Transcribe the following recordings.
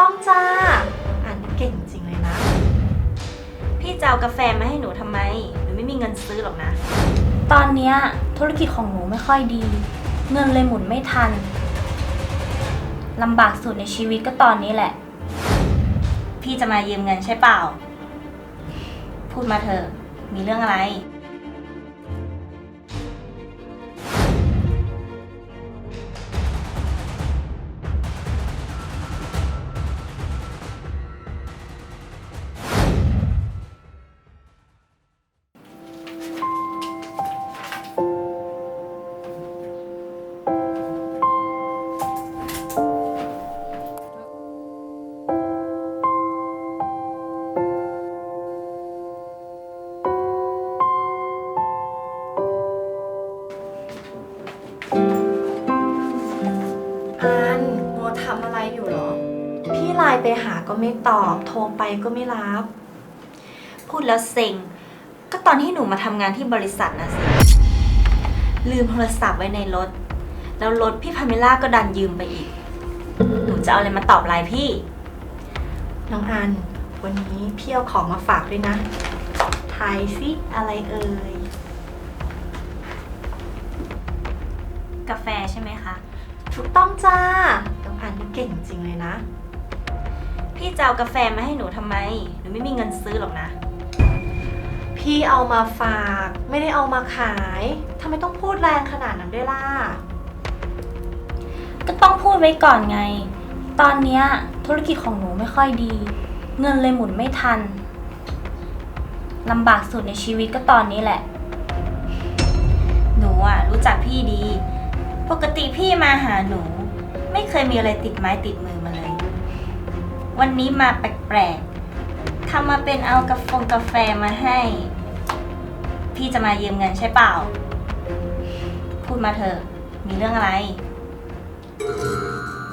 ต้องจ้า อ่านเก่งจริงเลยนะ พี่จะเอากาแฟมาให้หนูทำไม หนูไม่มีเงินซื้อหรอกนะ ตอนเนี้ยธุรกิจของหนูไม่ค่อยดี เงินเลยหมุนไม่ทันลำบากสุดในชีวิตก็ตอนนี้แหละ พี่จะมายืมเงินใช่เปล่า พูดมาเถอะ มีเรื่องอะไร ไลน์ไปหาก็ไม่ตอบ โทรไปก็ไม่รับ พูดแล้วเซ็ง ก็ตอนที่หนูมาทำงานที่บริษัทนะสิ ลืมโทรศัพท์ไว้ในรถ แล้วรถพี่พาเมล่าก็ดันยืมไปอีก หนูจะเอาอะไรมาตอบไลน์พี่ น้องอัน วันนี้พี่เอาของมาฝากด้วยนะทายสิอะไรเอ่ย กาแฟใช่ไหมคะ ถูกต้องจ้าน้องอันนี่เก่งจริงเลยนะ พี่จะเอากาแฟมาให้หนูทำไม หนูไม่มีเงินซื้อหรอกนะ พี่เอามาฝากไม่ได้เอามาขายทำไมต้องพูดแรงขนาดนั้นด้วยล่ะ ก็ต้องพูดไว้ก่อนไง ตอนเนี้ยธุรกิจของหนูไม่ค่อยดี เงินเลยหมุนไม่ทันลำบากสุดในชีวิตก็ตอนนี้แหละ หนูอะรู้จักพี่ดี ปกติพี่มาหาหนู ไม่เคยมีอะไรติดไม้ติดมือมาเลย วันนี้มาแปลกๆทำมาเป็นเอากาแฟกาแฟมาให้ พี่จะมายืมเงินใช่เปล่า พูดมาเถอะมีเรื่องอะไร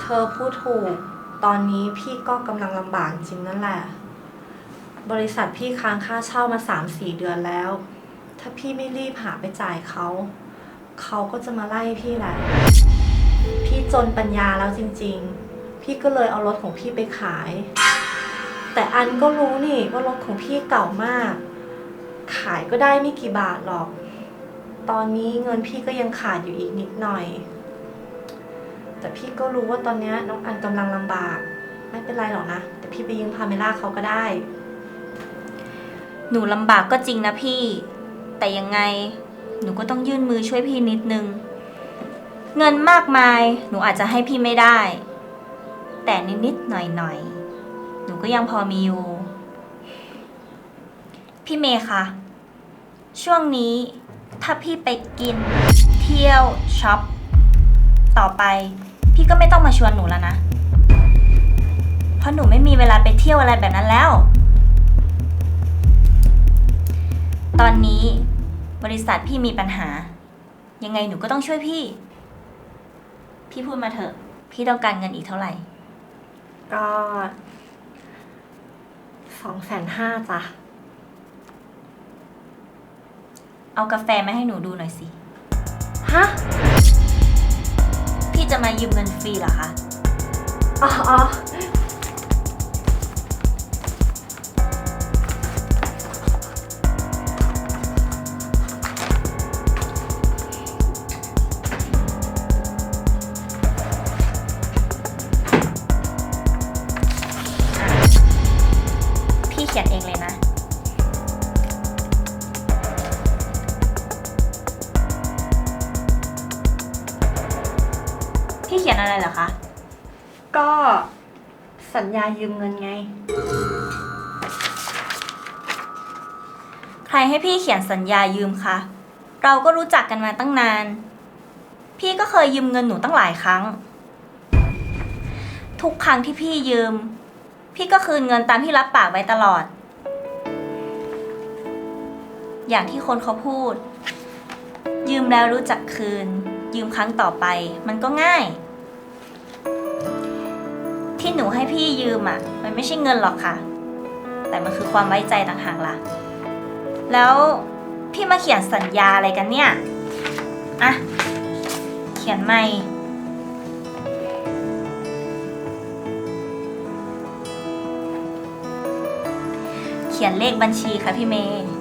เธอพูดถูก ตอนนี้พี่ก็กำลังลำบากจริงนั่นแหละ บริษัทพี่ค้างค่าเช่ามาสามสี่เดือนแล้ว ถ้าพี่ไม่รีบหาไปจ่ายเขา เขาก็จะมาไล่พี่แหละ พี่จนปัญญาแล้วจริง ๆ พี่ก็เลยเอารถของพี่ไปขาย แต่อันก็รู้นี่ว่ารถของพี่เก่ามาก ขายก็ได้ไม่กี่บาทหรอก ตอนนี้เงินพี่ก็ยังขาดอยู่อีกนิดหน่อย แต่พี่ก็รู้ว่าตอนนี้น้องอันกำลังลำบาก ไม่เป็นไรหรอกนะ แต่พี่ไปยืมพาเมล่าเขาก็ได้ หนูลำบากก็จริงนะพี่ แต่ยังไงหนูก็ต้องยื่นมือช่วยพี่นิดนึง เงินมากมายหนูอาจจะให้พี่ไม่ได้ แต่นิดๆหน่อยๆ หนูก็ยังพอมีอยู่ พี่เมย์คะ ช่วงนี้ถ้าพี่ไปกิน เที่ยวช็อปต่อไป พี่ก็ไม่ต้องมาชวนหนูแล้วนะ เพราะหนูไม่มีเวลาไปเที่ยวอะไรแบบนั้นแล้ว ตอนนี้บริษัทพี่มีปัญหา ยังไงหนูก็ต้องช่วยพี่ พี่พูดมาเถอะ พี่ต้องการเงินอีกเท่าไหร่ ก็สองแสนห้าจ้ะ เอากาแฟมาให้หนูดูหน่อยสิ ฮะ พี่จะมายืมเงินฟรีเหรอคะ อ๋ออ๋อ ก็สัญญายืมเงินไง ใครให้พี่เขียนสัญญายืมคะ เราก็รู้จักกันมาตั้งนาน พี่ก็เคยยืมเงินหนูตั้งหลายครั้ง ทุกครั้งที่พี่ยืม พี่ก็คืนเงินตามที่รับปากไว้ตลอด อย่างที่คนเขาพูด ยืมแล้วรู้จักคืน ยืมครั้งต่อไป มันก็ง่าย ที่หนูให้พี่ยืมอะ่ะ มันไม่ใช่เงินหรอกค่ะ แต่มันคือความไว้ใจต่างหากล่ะ แล้วพี่มาเขียนสัญญาอะไรกันเนี่ย อะ เขียนใหม่ เขียนเลขบัญชีค่ะพี่เมย์